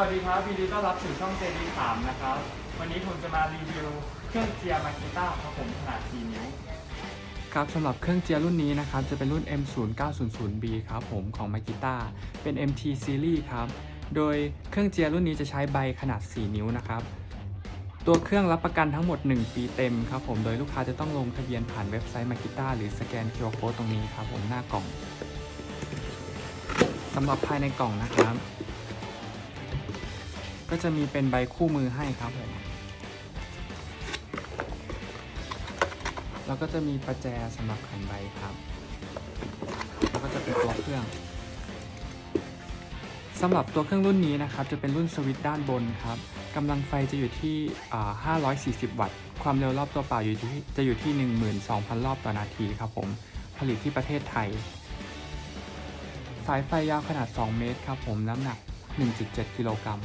วัสดีครับยินดีต้อนรับสู่ช่อง JD3 นะครับ วันนี้ผมจะมารีวิวเครื่องเจียร์มากิต้าครับผมขนาด 4 นิ้ว ครับสำหรับเครื่องเจียร์รุ่นนี้นะครับ จะเป็นรุ่น M0900B ครับผมของ m a g i t a เป็น MT Series ครับ โดยเครื่องเจียร์รุ่นนี้จะใช้ใบขนาด 4 นิ้วนะครับ ตัวเครื่องรับประกันทั้งหมด 1 ปีเต็มครับผม โดยลูกค้าจะต้องลงทะเบียนผ่านเว็บไซต์ m a g i t a หรือสแกน QR Code ตรงนี้ครับผมหน้ากล่องสำหรับภายในกล่องนะครับ ก็จะมีเป็นใบคู่มือให้ครับผมแล้วก็จะมีประแจสำหรับขันใบครับ แล้วก็จะเป็นตัวเครื่องสำหรับตัวเครื่องรุ่นนี้นะครับ จะเป็นรุ่นสวิตช์ด้านบนครับกำลังไฟจะอยู่ที่อ่า540 วัตต์ ความเร็วรอบตัวเปล่าอยู่ที่จะอยู่ที่ 12,000 รอบต่อนาทีครับผม ผลิตที่ประเทศไทย สายไฟยาวขนาด 2 เมตรครับผม น้ำหนัก 1.7 กิโลกรัม